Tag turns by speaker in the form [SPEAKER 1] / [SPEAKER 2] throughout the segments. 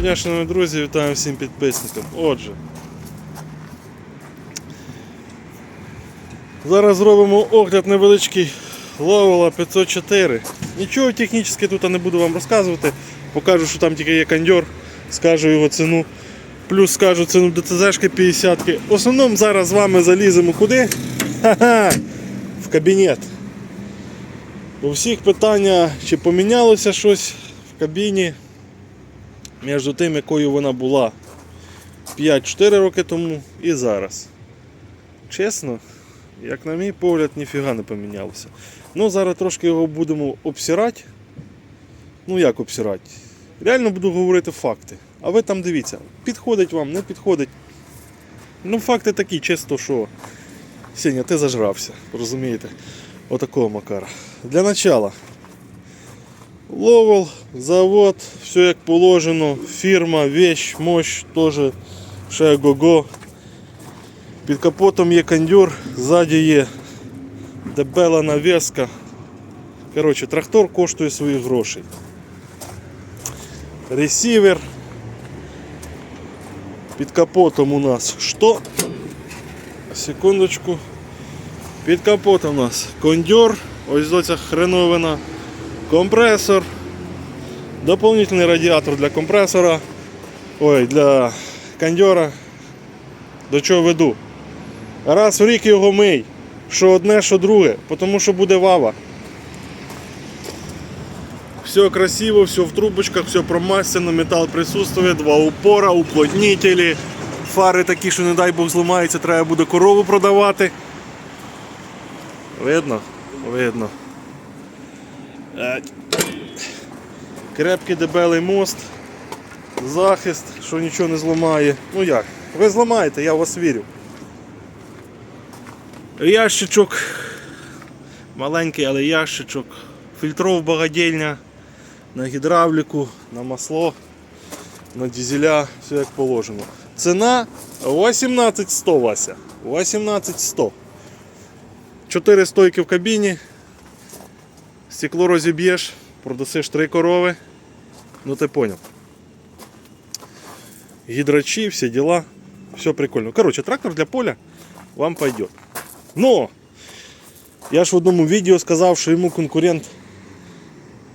[SPEAKER 1] дня, шановні друзі, вітаю всім підписникам. Отже. Зараз зробимо огляд невеличкий Ловела 504. Нічого технічно тут не буду вам розказувати. Покажу, що там тільки є кондьор, скажу його ціну. Плюс скажу ціну ДТЗшки 50 В основному зараз з вами заліземо куди? Ха-ха! В кабінет. У всіх питання, чи помінялося щось в кабіні між тим, якою вона була 5-4 роки тому і зараз. Чесно, як на мій погляд, ніфіга не помінялося. Ну, зараз трошки його будемо обсирати. Ну як обсирати? Реально буду говорити факти. А ви там дивіться, підходить вам, не підходить. Ну, факти такі, чисто, що Сеня, ти зажрався, розумієте? Отакого Макара. Для начала. Ловел, завод, все як положено, фірма, вещь, мощь, теж ще го-го. Під капотом є кондюр, ззаді є дебела навеска. Коротше, трактор коштує своїх грошей. Ресівер. Під капотом у нас що? Секундочку. Під капотом у нас кондьор, ось ця хреновина, компресор, доповнительний радіатор для компресора, ой, для кондьора. До чого веду? Раз в рік його мий, що одне, що друге, тому що буде вава. Все красиво, все в трубочках, все промасено, металл присутствує, два упора, уплотнителі, фари такі, що не дай Бог зламаються, треба буде корову продавати. Видно? Видно. Е, Крепкий дебелий мост, захист, що нічого не зламає. Ну як? Ви зламаєте, я вас вірю. Ящичок. Маленький, але ящичок. Фільтров багадільня на гідравліку, на масло, на дизеля, все як положено. Ціна 18100 Вася. 18100. Чотири стойки в кабіні. Стекло розіб'єш, продасиш три корови. Ну ти поняв. Гідрачі, всі діла. Все прикольно. Короче, трактор для поля вам пойдет. Но! Я ж в одному відео сказав, що йому конкурент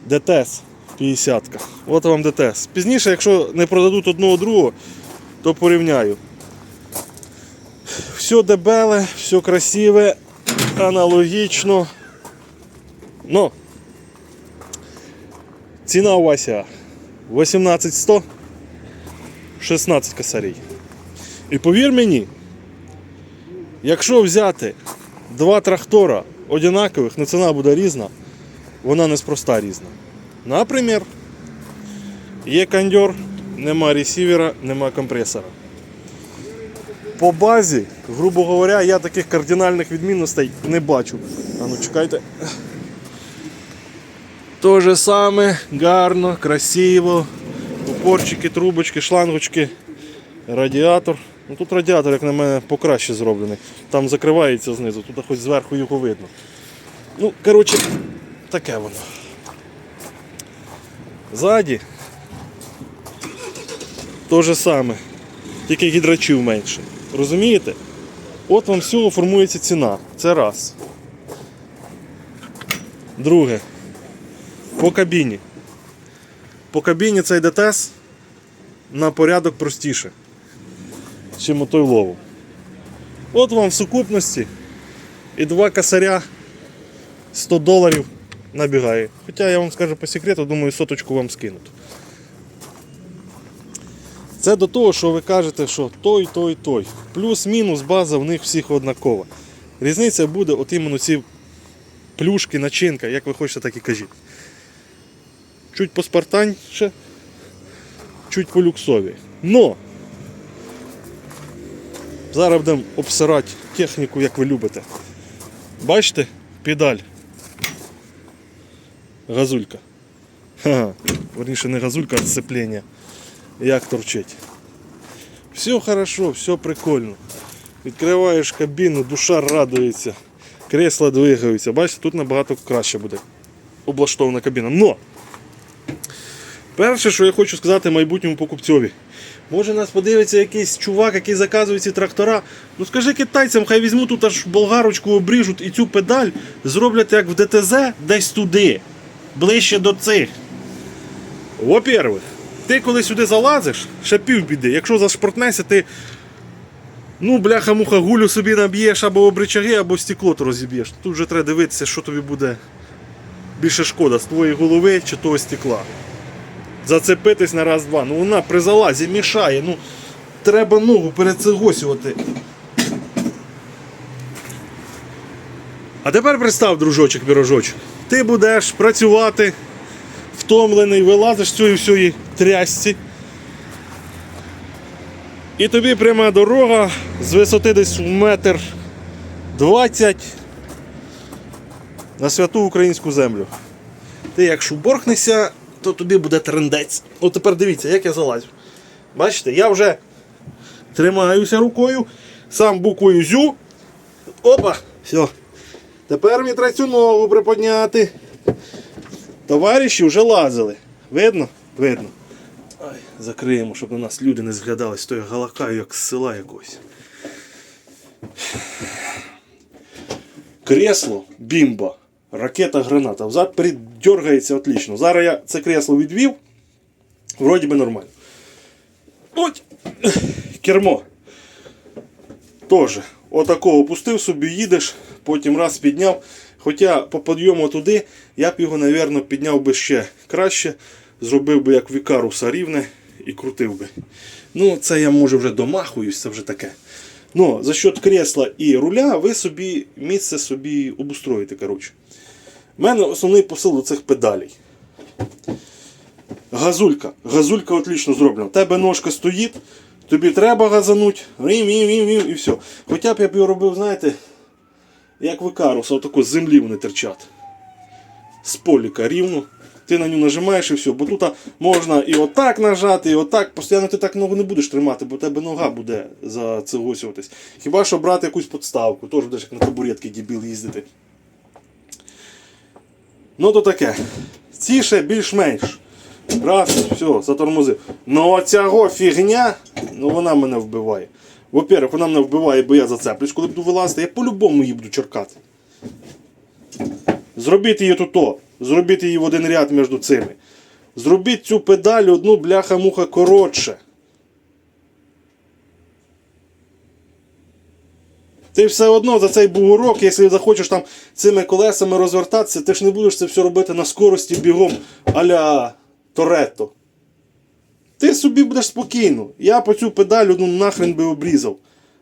[SPEAKER 1] ДТС 50. -ка. От вам ДТС. Пізніше, якщо не продадуть одного другого, то порівняю. Все дебеле, все красиве, аналогічно. Но ціна Вася 18100 16 косарей. І повір мені, якщо взяти два трактора одинакових, ну ціна буде різна, вона неспроста різна. Наприклад, є кондьор, нема ресівера, нема компресора. По базі, грубо говоря, я таких кардинальних відмінностей не бачу. А ну чекайте. То же саме, гарно, красиво. Упорчики, трубочки, шлангочки, радіатор. Ну Тут радіатор, як на мене, покраще зроблений. Там закривається знизу, тут хоч зверху його видно. Ну, коротше, таке воно. Ззаді то же саме, тільки гідрачів менше. Розумієте? От вам всього формується ціна. Це раз. Друге. По кабіні. По кабіні цей ДТС на порядок простіше, чим отой лову. От вам в сукупності і два косаря 100 доларів набігає. Хоча я вам скажу по секрету, думаю, соточку вам скинуть. Це до того, що ви кажете, що той, той, той. Плюс-мінус база в них всіх однакова. Різниця буде от іменно ці плюшки, начинка, як ви хочете, так і кажіть. Чуть поспартанніше, чуть по люксові. Но зараз будемо обсирати техніку, як ви любите. Бачите, педаль. Газулька. Ха, верніше не газулька, а сцеплення. Як торчить. Все хорошо, все прикольно. Відкриваєш кабіну, душа радується, кресла двигаються. Бачите, тут набагато краще буде облаштована кабіна. Но Перше, що я хочу сказати майбутньому покупцьові. Може нас подивиться якийсь чувак, який заказує ці трактора. Ну скажи китайцям, хай візьмуть тут аж болгарочку обріжуть і цю педаль зроблять як в ДТЗ десь туди, ближче до цих. Во-первых, ти коли сюди залазиш, ще півбіди. Якщо зашпортнешся, ти ну, бляха-муха, гулю собі наб'єш або обричаги, або стекло то розіб'єш. Тут вже треба дивитися, що тобі буде більше шкода з твоєї голови чи того стекла. Зацепитись на раз-два. Ну вона при залазі мішає. Ну, треба ногу перецегосювати. А тепер представ, дружочок пірожочок. Ти будеш працювати, втомлений, вилазиш з цієї всієї трясці. І тобі пряма дорога з висоти десь в метр 20 на святу українську землю. Ти як шуборхнешся, то тобі буде трендець. От тепер дивіться, як я залазю. Бачите, я вже тримаюся рукою, сам буквою зю. Опа! Все. Тепер мені треба цю ногу приподняти. Товариші вже лазили. Видно? Видно. Ай, закриємо, щоб на нас люди не зглядали з тою галакаю, як з села якогось. Кресло, бімба, ракета, граната. Взад дергається отлично. Зараз я це кресло відвів. Вроді би нормально. От кермо. Тоже. Отакого опустив собі, їдеш, потім раз підняв. Хоча по підйому туди я б його, мабуть, підняв би ще краще. Зробив би як вікаруса рівне і крутив би. Ну, це я може вже домахуюсь, це вже таке. Ну, за счет кресла і руля ви собі місце собі обустроїте. коротше. У мене основний посил до цих педалей. Газулька. Газулька отлично зроблена. У тебе ножка стоїть, тобі треба газануть, і все. Хоча б я б його робив, знаєте, як викаруса, отако з землі вони терчать. З поліка рівно. Ти на нього нажимаєш і все. Бо тут можна і отак нажати, і отак. Постійно ти так ногу не будеш тримати, бо в тебе нога буде зацегосюватись. Хіба що брати якусь подставку, теж будеш як на табуретки дебіл їздити. Ну то таке. Ці більш-менш. Раз, все, затормозив. Ну оцяго фігня, ну вона мене вбиває. Во-первых, вона мене вбиває, бо я зацеплюсь, коли буду вилазити, я по-любому її буду черкати. Зробіть її тут, зробіть її в один ряд між цими. Зробіть цю педаль одну бляха-муха коротше. Ти все одно за цей бугорок, якщо захочеш там цими колесами розвертатися, ти ж не будеш це все робити на скорості бігом аля Торетто. Ти собі будеш спокійно. Я по цю педаль одну нахрен би обрізав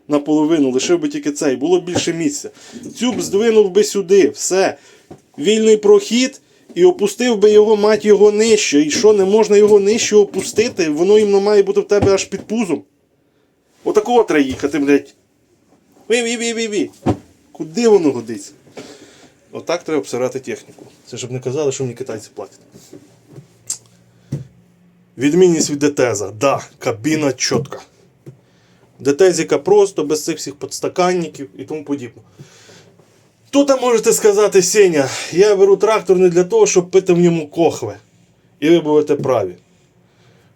[SPEAKER 1] наполовину, лишив би тільки цей, було більше місця. Цю б здвинув би сюди, все. Вільний прохід і опустив би його, мать його нижче. І що, не можна його нижче опустити, воно іменно має бути в тебе аж під пузом. Отакого треба їхати, блядь. Ві-ві-ві-ві-ві. Куди воно годиться? Отак треба обсирати техніку. Це щоб не казали, що мені китайці платять. Відмінність від детеза. Да, кабіна чітка. Детезіка просто, без цих всіх подстаканників і тому подібне. Тут можете сказати, Сеня, я беру трактор не для того, щоб пити в ньому кохве. І ви будете праві.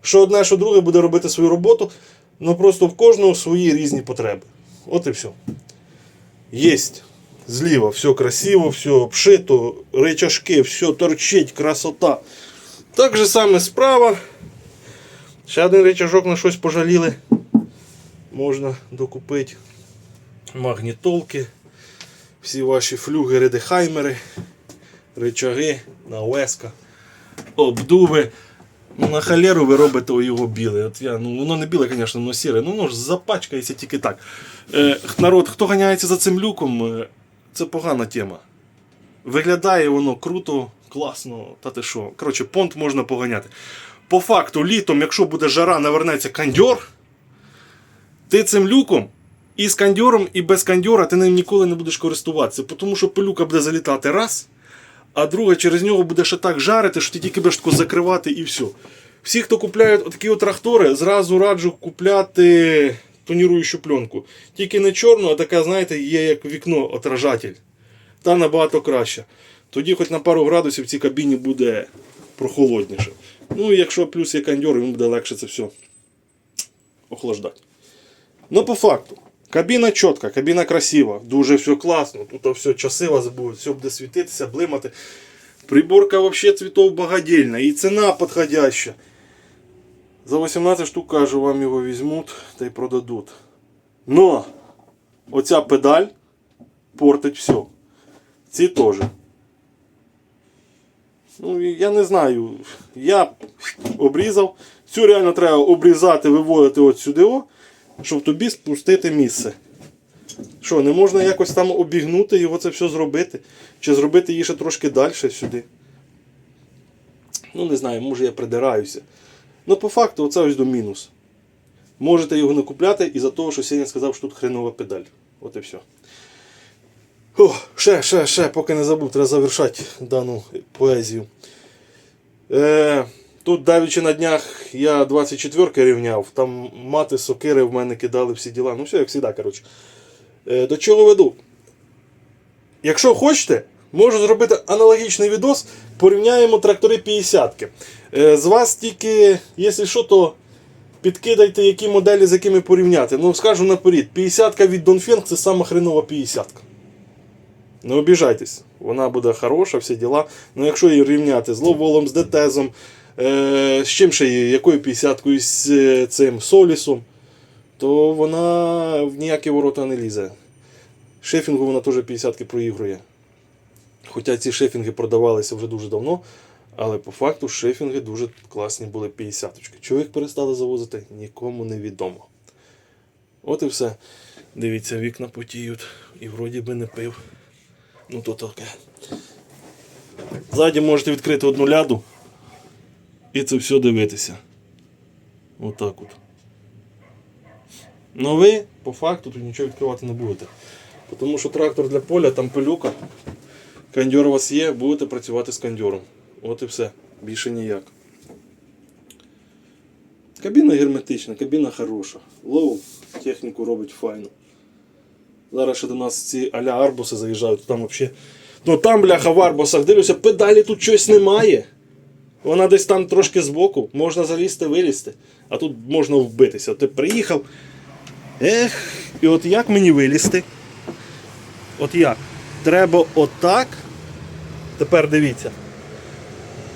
[SPEAKER 1] Що одне, що друге буде робити свою роботу, але просто в кожного свої різні потреби. От і все. Єсть. Зліва все красиво, все обшито, речашки, все торчить, красота. Так же саме справа. Ще один речажок на щось пожаліли. Можна докупити. Магнітолки, всі ваші флюгери, дехаймери, речаги, навеска, обдуви. Ну, на халеру ви робите його біле. От я, ну, воно не біле, звісно, воно сіре. Ну воно ж запачкається тільки так. Е, народ, хто ганяється за цим люком, е, це погана тема. Виглядає воно круто, класно, та ти що. Коротше, понт можна поганяти. По факту, літом, якщо буде жара, навернеться кандьор, ти цим люком і з кандьором, і без кандьора ти ним ніколи не будеш користуватися, тому що пилюка буде залітати раз, а друге через нього буде ще так жарити, що ти тільки будеш тако закривати і все. Всі, хто купляють такі от трактори, зразу раджу купляти тоніруючу пленку. Тільки не чорну, а така, знаєте, є як вікно отражатель. Та набагато краще. Тоді хоч на пару градусів в цій кабіні буде прохолодніше. Ну і якщо плюс є кондьор, йому буде легше це все охлаждати. Ну, по факту, кабіна чітка, кабіна красива, дуже все класно. Тут все часи вас будуть, все буде світитися, блимати. Приборка вообще цветов богодельна і ціна підходяща. За 18 штук, кажу, вам його візьмуть та й продадуть. Но оця педаль портить все. Ці теж. Ну, я не знаю. Я обрізав. Цю реально треба обрізати, виводити от сюди, о, щоб тобі спустити місце. Що, не можна якось там обігнути його це все зробити? Чи зробити її ще трошки далі сюди? Ну, не знаю, може я придираюся. Ну, по факту, оце ось до мінус. Можете його не купляти із-за того, що Сеня сказав, що тут хренова педаль. От і все. О, ще, ще, ще, поки не забув, треба завершати дану поезію. Е, тут давічи на днях я 24 рівняв, там мати сокири в мене кидали всі діла. Ну все, як завжди, коротше. Е, до чого веду? Якщо хочете, можу зробити аналогічний відос. Порівняємо трактори 50-ки. Е, з вас тільки, якщо що, то підкидайте, які моделі з якими порівняти. Ну, скажу наперед, 50-ка від Dongfeng це сама хренова 50-ка. Не обіжайтесь, вона буде хороша, всі діла. Ну якщо її рівняти з ловолом, з детезом, е, з чим ще якою 50-кою, з е, цим солісом, то вона в ніякі ворота не лізе. Шефінгу вона теж 50-ки проігрує. Хоча ці шефінги продавалися вже дуже давно, але по факту шефінги дуже класні були 50-очки. Чого їх перестали завозити, нікому не відомо. От і все. Дивіться, вікна потіють. І вроді би не пив. Ну то таке. Ззаді можете відкрити одну ляду і це все дивитися. Отак от. Ну ви по факту тут нічого відкривати не будете. Тому що трактор для поля, там пилюка. Кондьор у вас є, будете працювати з кондьором. От і все. Більше ніяк. Кабіна герметична, кабіна хороша. Лоу техніку робить файно. Зараз ще до нас ці аля арбуси заїжджають, там взагалі. Ну там, бляха, в арбусах, дивлюся, педалі тут щось немає. Вона десь там трошки збоку, можна залізти, вилізти, а тут можна вбитися. Ти приїхав. Ех, і от як мені вилізти? От як? Треба отак. Тепер дивіться.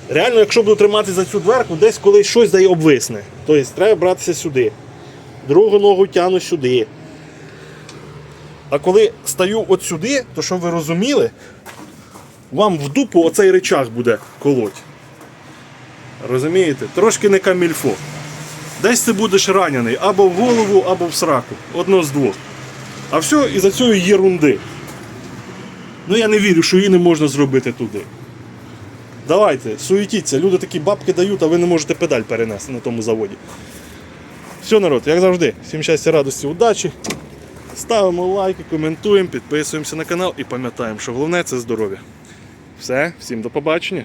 [SPEAKER 1] Реально, якщо буду тримати за цю дверку, десь колись щось дає обвисне. Тобто треба братися сюди. Другу ногу тягну сюди. А коли стаю от сюди, то щоб ви розуміли, вам в дупу оцей речах буде колоть. Розумієте? Трошки не камільфо. Десь ти будеш ранений або в голову, або в сраку. Одно з двох. А все із-за цієї єрунди. Ну я не вірю, що її не можна зробити туди. Давайте, суетіться, люди такі бабки дають, а ви не можете педаль перенести на тому заводі. Все, народ, як завжди, всім щастя, радості, удачі. Ставимо лайки, коментуємо, підписуємося на канал і пам'ятаємо, що головне це здоров'я. Все, всім до побачення.